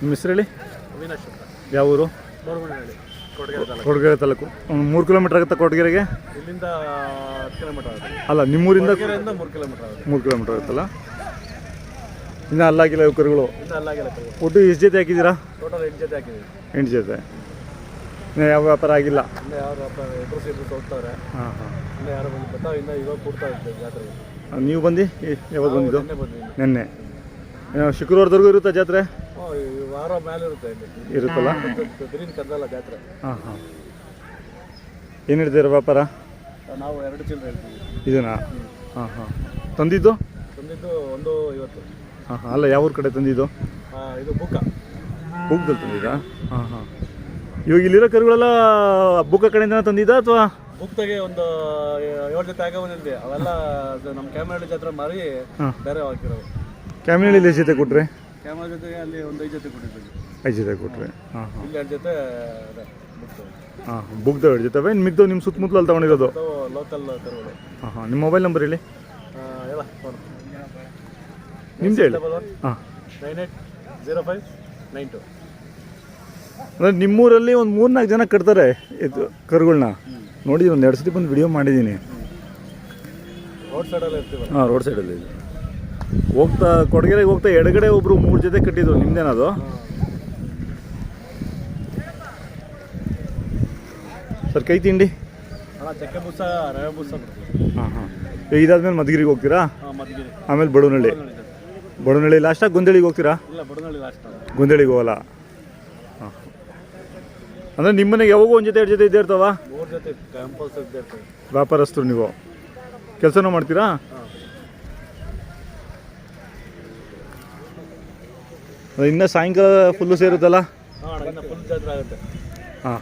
ನಿಮ್ಮ ಹೆಸರು ಹೇಳಿ? ಅವಿನಾಶ್ ಯಾವ ಊರು? ಕೊಡಗೆರೆ ತಾಲೂಕು. ಮೂರು ಕಿಲೋಮೀಟರ್ ಆಗುತ್ತೆ ಕೊಡಗೆರೆಗೆ? ಇಲ್ಲಿಂದ ಅಲ್ಲ ನಿಮ್ಮೂರಿಂದ ಮೂರು ಕಿಲೋಮೀಟರ್ ಮೂರು ಕಿಲೋಮೀಟರ್ ಆಗುತ್ತಲ್ಲ? ಇನ್ನೂ ಅಲ್ಲಾಗಿಲ್ಲ ಯುವಕರುಗಳು? ಕರುಗಳು ಒಟ್ಟು ಎಷ್ಟು ಜೊತೆ ಹಾಕಿದ್ದೀರಾ? ಟೋಟಲ್ ಎಂಟು ಜೊತೆ ಹಾಕಿದ್ದೀವಿ. ಎಂಟು ಜೊತೆ. ಇನ್ನು ಯಾವ ವ್ಯಾಪಾರ ಆಗಿಲ್ಲ. ಇನ್ನು ಯಾರು ಇಬ್ಬರು ಇಬ್ಬರು ಹೋಗ್ತಾವ್ರೆ ಹಾಂ ಹಾಂ. ಇನ್ನು ಯಾರು ಬಂದು ಬರ್ತಾವ ಇನ್ನು ಇವಾಗ ಕೊಡ್ತಾ ಇರ್ತೇವೆ ಜಾತ್ರೆಗೆ. ನೀವು ಬಂದು? ಯಾವಾಗ ಬಂದಿದ್ದು? ನಿನ್ನೆ ಬಂದ್ವಿ ನಿನ್ನೆ. ಶುಕ್ರವಾರದವರೆಗೂ ಇರುತ್ತಾ ಜಾತ್ರೆ? ಹ್ಞೂ ಈ ವಾರ ಮೇಲೆ ಇರುತ್ತೆ ಇಲ್ಲಿ. ಇರುತ್ತಲ್ಲ? ಬಿರಿನ್ ಕದ್ದಲ್ಲ ಜಾತ್ರೆ. ಹಾಂ ಹಾಂ. ಏನು ಹೇಳ್ತೀರಾ ವ್ಯಾಪಾರ? ನಾವು ಎರಡು ಚಿಲ್ಲರೆ ಹೇಳ್ತೀವಿ. ಇದನ್ನ? ಹಾಂ ಹಾಂ. ತಂದಿದ್ದು? ತಂದಿದ್ದು ಒಂದು ಇವತ್ತು ಹಾಂ ಹಾಂ. ಅಲ್ಲ ಯಾವ ಊರ ಕಡೆ ತಂದಿದ್ದು? ಆ, ಇದು ಬುಕ್ಕ ಬುಕ್ದಲ್ಲಿ ತಂದಿದ್ದಾ? ಹಾಂ ಹಾಂ. ಇವಾಗ ಇಲ್ಲಿರೋ ಕರುಗಳೆಲ್ಲ ಬುಕ್ಕ ಕಡೆಯಿಂದ ತಂದಿದ್ದ ಅಥವಾ? ಬುಕ್ತಾಗೆ ಒಂದು ಏಳು ಜೊತೆ ಆಗ ಬಂದಿದ್ದೆ. ಅವೆಲ್ಲ ಅದು ನಮ್ಮ ಕ್ಯಾಮ್ರಾ ಜಾತ್ರೆ ಮಾರಿ ಹಾಂ. ಬೇರೆ ಹಾಕಿರೋದು. ಕ್ಯಾಮಿನಲ್ಲಿ ಎಷ್ಟು ಜೊತೆ ಕೊಟ್ರೆ? ಕ್ಯಾಮ್ರಾ ಜೊತೆಗೆ ಅಲ್ಲಿ ಒಂದು ಐದು ಜೊತೆ ಕೊಟ್ಟಿದ್ದೀವಿ ಐದು ಜೊತೆ ಕೊಟ್ರೆ. ಹಾಂ ಹಾಂ. ಇಲ್ಲಿ ಎರಡು ಜೊತೆ ಬುಕ್ ಹಾಂ ಬುಕ್ದವ್ ಎರಡು ಜೊತೆ ಇನ್ನು ಮಿಗ್ದು ನಿಮ್ಮ ಸುತ್ತಮುತ್ತಲಲ್ಲಿ ತಗೊಂಡಿರೋದು? ತೊಗೊಂಡಿರೋದು ಲೋಕಲ್ ಕರುಗಳು. ಹಾಂ ಹಾಂ. ನಿಮ್ಮ ಮೊಬೈಲ್ ನಂಬರ್ ಹೇಳಿ. ಎಲ್ಲ ಫೋನ್ ನಿಮ್ದು ಹೇಳಿ. ಡಬಲ್ ಒನ್ ಹಾಂ. Nine eight zero five nine two ಅಂದರೆ ನಿಮ್ಮೂರಲ್ಲಿ ಒಂದು ಮೂರ್ನಾಲ್ಕು ಜನ ಕಟ್ತಾರೆ ಇದು ಕರುಗಳನ್ನ ನೋಡಿ ಒಂದು ಎರಡು ಸತಿ ಬಂದು ವಿಡಿಯೋ ಮಾಡಿದ್ದೀನಿ ರೋಡ್ ಸೈಡಲ್ಲಿ ಇರ್ತೀವಿ ಹಾಂ ರೋಡ್ ಸೈಡಲ್ಲಿ ಹೋಗ್ತಾ ಕೊಡಗೆರೆಗೆ ಹೋಗ್ತಾ ಎಡಗಡೆ ಒಬ್ರು ಮೂರು ಜೊತೆ ಕಟ್ಟಿದ್ರು ನಿಮ್ದೇನದು? ಸರ್ ಕೈ ತಿಂಡಿ? ಚಕ್ಕೆ ರವೆ ಹಾಂ ಹಾಂ. ಇದಾದ್ಮೇಲೆ ಮಧುಗಿರಿಗೆ ಹೋಗ್ತೀರಾ? ಆಮೇಲೆ ಬಡವನಹಳ್ಳಿ ಬಡವನಹಳ್ಳಿ ಲಾಸ್ಟಾಗಿ ಗೊಂದಳಿಗೆ ಹೋಗ್ತೀರಾ? ಗೊಂದಳಿಗೆ ಹೋಗಲ್ಲ. ಅಂದರೆ ನಿಮ್ಮನೆ ಯಾವಾಗೂ ಒಂದು ಜೊತೆ ಎರಡು ಜೊತೆ ಇದ್ದೇ ಇರ್ತಾವ? ಮೂರು ಜೊತೆ ಕಂಪಲ್ಸರಿ ಇದ್ದೇ ಇರ್ತವೆ. ವ್ಯಾಪಾರಸ್ಥರು ನೀವು. ಕೆಲಸನೂ ಮಾಡ್ತೀರಾ? ಇನ್ನ ಸಾಯಂಕಾಲ ಫುಲ್ಲು ಸೇರುತ್ತಲ್ಲ? ಹಾಂ.